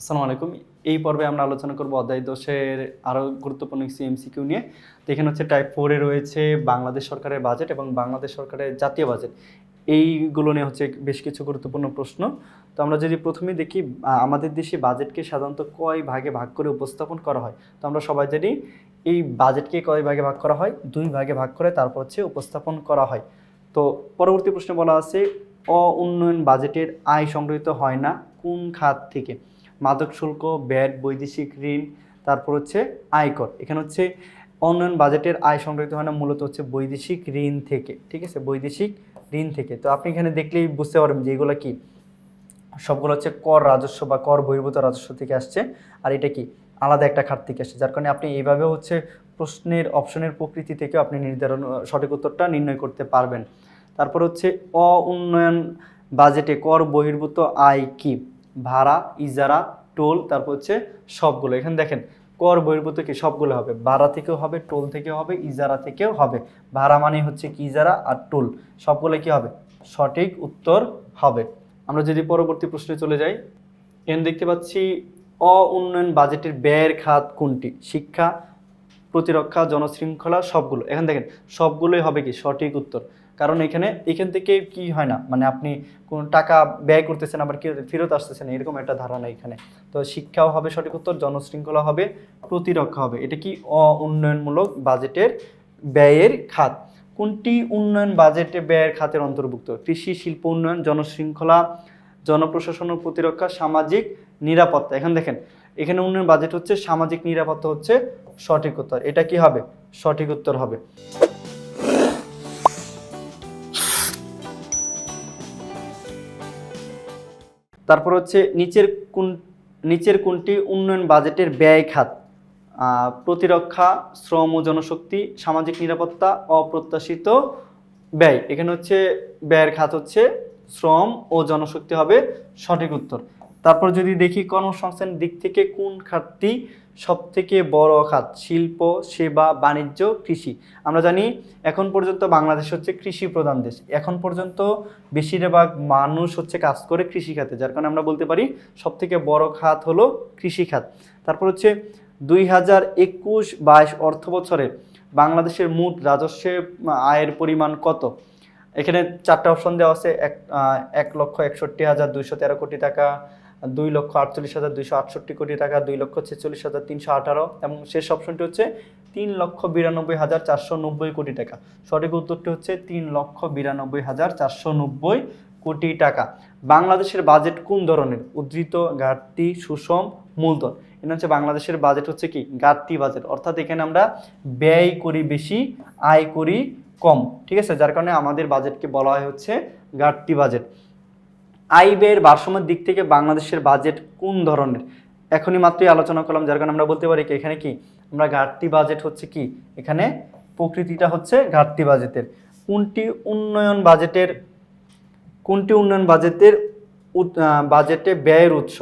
আসসালামু আলাইকুম। এই পর্বে আমরা আলোচনা করব অধ্যায় দোষের আরও গুরুত্বপূর্ণ কিছু এমসিকিউ নিয়ে। তো এখানে হচ্ছে টাইপ ফোরে রয়েছে বাংলাদেশ সরকারের বাজেট এবং বাংলাদেশ সরকারের জাতীয় বাজেট এইগুলো নিয়ে হচ্ছে বেশ কিছু গুরুত্বপূর্ণ প্রশ্ন। তো আমরা যদি প্রথমে দেখি আমাদের দেশে বাজেটকে সাধারণত কয় ভাগে ভাগ করে উপস্থাপন করা হয়? তো আমরা সবাই জানি, এই বাজেটকে কয় ভাগে ভাগ করা হয়? দুই ভাগে ভাগ করে তারপর হচ্ছে উপস্থাপন করা হয়। তো পরবর্তী প্রশ্নে বলা আছে অ উন্নয়ন বাজেটের আয় সংগৃহীত হয় না, কোন খাত থেকে? মাদক শুল্ক, ব্যাট, বৈদেশিক ঋণ, তারপর হচ্ছে আয়কর। এখানে হচ্ছে উন্নয়ন বাজেটের আয় সংগৃহীত হয় না, মূলত হচ্ছে বৈদেশিক ঋণ থেকে, ঠিক আছে? বৈদেশিক ঋণ থেকে। তো আপনি এখানে দেখলেই বুঝতে পারবেন যে এগুলো কি? সবগুলো হচ্ছে কর রাজস্ব বা কর বহির্ভূত রাজস্ব থেকে আসছে। আর এটা কি? আলাদা একটা খাত থেকে আসছে, যার কারণে আপনি এইভাবে হচ্ছে প্রশ্নের, অপশনের প্রকৃতি থেকে আপনি নির্ধারণ, সঠিক উত্তরটা নির্ণয় করতে পারবেন। তারপর হচ্ছে অ উন্নয়ন বাজেটে কর বহির্ভূত আয় কি? ভাড়া, ইজারা, টোল, তারপর হচ্ছে সবগুলো। এখানে দেখেন, কর বহির্ভূত কি? সবগুলো হবে। ভাড়া থেকেও হবে, টোল থেকেও হবে, ইজারা থেকেও হবে। ভাড়া মানে হচ্ছে কি? ইজারা আর টোল। সবগুলো কি হবে? সঠিক উত্তর হবে। আমরা যদি পরবর্তী প্রশ্নে চলে যাই, এখানে দেখতে পাচ্ছি অ উন্নয়ন বাজেটের ব্যয়ের খাত কোনটি? শিক্ষা প্রতিরক্ষা, জনশৃঙ্খলা সবগুলো। এখানে দেখেন, সবগুলোই হবে কি? সঠিক উত্তর। কারণ এখানে, এখান থেকে কি হয় না? মানে আপনি কোন টাকা ব্যয় করতেছেন, আবার কি ফেরত আসতেছেন এরকম একটা ধারণা এখানে। তো শিক্ষাও হবে সঠিক উত্তর, জনশৃঙ্খলা হবে, প্রতিরক্ষা হবে। এটা কি অ, উন্নয়নমূলক বাজেটের ব্যয়ের খাত? কোনটি উন্নয়ন বাজেটে ব্যয়ের খাতের অন্তর্ভুক্ত? কৃষি, শিল্প উন্নয়ন, জনশৃঙ্খলা, জনপ্রশাসন ও প্রতিরক্ষা, সামাজিক নিরাপত্তা। এখানে দেখেন, এখানে উন্নয়ন বাজেট হচ্ছে, সামাজিক নিরাপত্তা হচ্ছে সঠিক উত্তর। এটা কি হবে? সঠিক উত্তর হবে। তারপর হচ্ছে নিচের কোন নিচের কোনটি উন্নয়ন বাজেটের ব্যয় খাত প্রতিরক্ষা, শ্রম ও জনশক্তি, সামাজিক নিরাপত্তা, অপ্রত্যাশিত ব্যয়। এখানে হচ্ছে ব্যয়ের খাত হচ্ছে শ্রম ও জনশক্তি হবে সঠিক উত্তর। তারপর যদি দেখি কর্মসংস্থানের দিক থেকে কোন খাতটি সব থেকে বড় খাত? শিল্প, সেবা, বাণিজ্য, কৃষি। আমরা জানি এখন পর্যন্ত বাংলাদেশ হচ্ছে কৃষি প্রধান দেশ। এখন পর্যন্ত বেশিরভাগ মানুষ হচ্ছে কাজ করে কৃষি খাতে, যার কারণে আমরা বলতে পারি সব থেকে বড় খাত হলো কৃষি খাত। তারপর হচ্ছে দুই হাজার একুশ বাইশ অর্থ বছরে বাংলাদেশের মোট রাজস্বের আয়ের পরিমাণ কত? এখানে চারটা অপশন দেওয়া আছে, এক এক লক্ষ একষট্টি হাজার দুইশো তেরো কোটি টাকা দুই লক্ষ আটচল্লিশ হাজার দুইশো আটষট্টি কোটি টাকা, দুই লক্ষ ছেচল্লিশ হাজার তিনশো আঠারো এবং শেষ অপশনটি হচ্ছে তিন লক্ষ বিরানব্বই হাজার চারশো নব্বই কোটি টাকা। সঠিক উত্তরটি হচ্ছে তিন লক্ষ বিরানব্বই হাজার চারশো নব্বই কোটি টাকা। বাংলাদেশের বাজেট কোন ধরনের? উদ্ধৃত, ঘাটতি, সুষম, মূলধন। এটা হচ্ছে বাংলাদেশের বাজেট হচ্ছে কি? ঘাটতি বাজেট। অর্থাৎ এখানে আমরা ব্যয় করি বেশি, আয় করি কম। ঠিক আছে? যার কারণে আমাদের বাজেটকে বলা হয় হচ্ছে ঘাটতি বাজেট। আয় ব্যয়ের ভারসাম্যের দিক থেকে বাংলাদেশের বাজেট কোন ধরনের? এখনই মাত্রই আলোচনা করলাম, যার কারণে আমরা বলতে পারি কি, এখানে কি আমরা ঘাটতি বাজেট হচ্ছে কি? এখানে প্রকৃতিটা হচ্ছে ঘাটতি বাজেটের কোনটি উন্নয়ন বাজেটের কোনটি উন্নয়ন বাজেটের বাজেটে ব্যয়ের উৎস?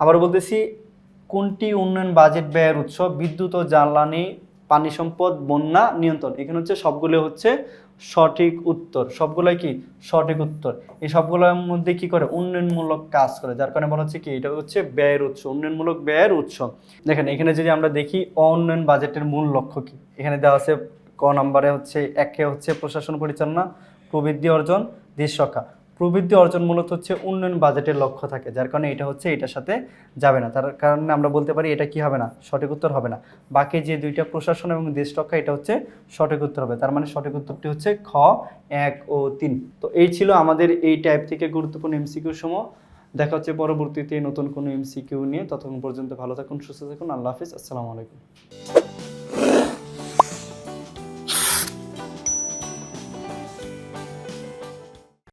আবার বলতেছি, কোনটি উন্নয়ন বাজেট ব্যয়ের উৎস? বিদ্যুৎ ও জ্বালানি পানি সম্পদ, বন্যা নিয়ন্ত্রণ। এখানে হচ্ছে সবগুলো হচ্ছে সঠিক উত্তর। সবগুলোই কি? সঠিক উত্তর। এই সবগুলোর মধ্যে কি করে? উন্নয়নমূলক কাজ করে। যার কারণে বলা হচ্ছে কি? এটা হচ্ছে ব্যয়ের উৎস, উন্নয়নমূলক ব্যয়ের উৎস। দেখেন, এখানে যদি আমরা দেখি, অউন্নয়ন বাজেটের মূল লক্ষ্য কি? এখানে দেওয়া আছে ক নম্বরে হচ্ছে, একে হচ্ছে প্রশাসন পরিচালনা, প্রবৃদ্ধি অর্জন, দেশ রক্ষা। প্রবৃদ্ধি অর্জন মূলত হচ্ছে উন্নয়ন বাজেটের লক্ষ্য থাকে, যার কারণে এটা হচ্ছে এটার সাথে যাবে না। তার কারণে আমরা বলতে পারি এটা কি হবে না? সঠিক উত্তর হবে না। বাকি যে দুইটা প্রশাসন এবং দেশ রক্ষা, এটা হচ্ছে সঠিক উত্তর হবে। তার মানে সঠিক উত্তরটি হচ্ছে খ, এক ও তিন। তো এই ছিল আমাদের এই টাইপ থেকে গুরুত্বপূর্ণ এমসিকিউ সমূহ। দেখা হচ্ছে পরবর্তীতে নতুন কোনো এমসিকিউ নিয়ে। ততক্ষণ পর্যন্ত ভালো থাকুন, সুস্থ থাকুন। আল্লাহ হাফিজ। আসসালামু আলাইকুম।